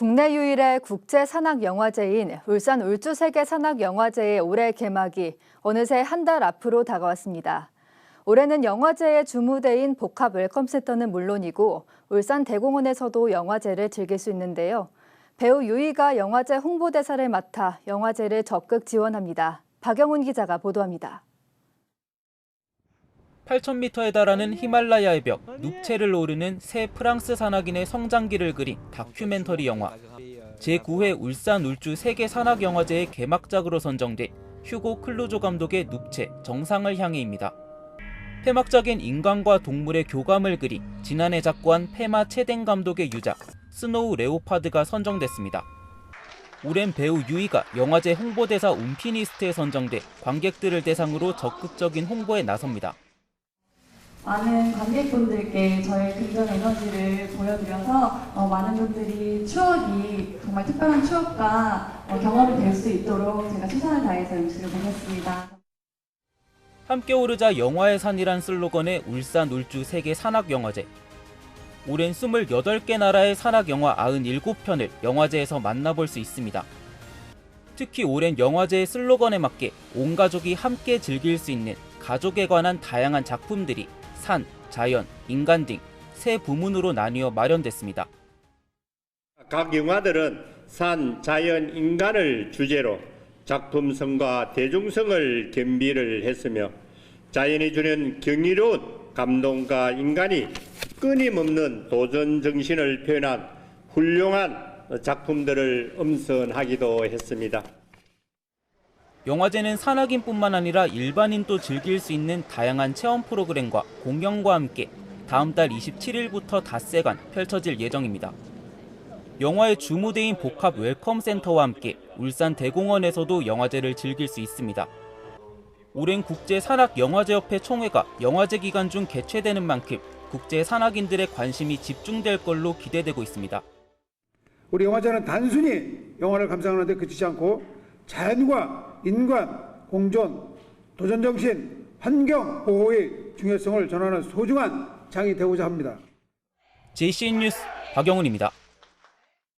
국내 유일의 국제 산악 영화제인 울산 울주 세계 산악 영화제의 올해 개막이 어느새 한 달 앞으로 다가왔습니다. 올해는 영화제의 주무대인 복합 웰컴 센터는 물론이고 울산 대공원에서도 영화제를 즐길 수 있는데요. 배우 유이가 영화제 홍보대사를 맡아 영화제를 적극 지원합니다. 박영훈 기자가 보도합니다. 8,000m에 달하는 히말라야의 벽, 눕체를 오르는 새 프랑스 산악인의 성장기를 그린 다큐멘터리 영화. 제9회 울산 울주 세계 산악 영화제의 개막작으로 선정돼 휴고 클루조 감독의 눕체 정상을 향해입니다. 폐막작엔 인간과 동물의 교감을 그린 지난해 작고한 페마 체댕 감독의 유작 스노우 레오파드가 선정됐습니다. 올해는 배우 유이가 영화제 홍보대사 움피니스트에 선정돼 관객들을 대상으로 적극적인 홍보에 나섭니다. 많은 관객분들께 저의 긍정 에너지를 보여드려서 어, 많은 분들이 추억이 정말 특별한 추억과 어, 경험이 될 수 있도록 제가 최선을 다해서 열심히 보겠습니다. 함께 오르자 영화의 산이란 슬로건의 울산 울주 세계 산악영화제. 올해는 28개 나라의 산악영화 97편을 영화제에서 만나볼 수 있습니다. 특히 올해는 영화제의 슬로건에 맞게 온 가족이 함께 즐길 수 있는 가족에 관한 다양한 작품들이 산, 자연, 인간 등 세 부문으로 나뉘어 마련됐습니다. 각 영화들은 산, 자연, 인간을 주제로 작품성과 대중성을 겸비를 했으며 자연이 주는 경이로운 감동과 인간이 끊임없는 도전 정신을 표현한 훌륭한 작품들을 엄선하기도 했습니다. 영화제는 산악인뿐만 아니라 일반인도 즐길 수 있는 다양한 체험 프로그램과 공연과 함께 다음 달 27일부터 닷새간 펼쳐질 예정입니다. 영화의 주무대인 복합 웰컴 센터와 함께 울산 대공원에서도 영화제를 즐길 수 있습니다. 올해는 국제 산악 영화제협회 총회가 영화제 기간 중 개최되는 만큼 국제 산악인들의 관심이 집중될 걸로 기대되고 있습니다. 우리 영화제는 단순히 영화를 감상하는 데 그치지 않고 자연과 인간, 공존, 도전정신, 환경 보호의 중요성을 전하는 소중한 장이 되고자 합니다. JCN 뉴스 박영훈입니다.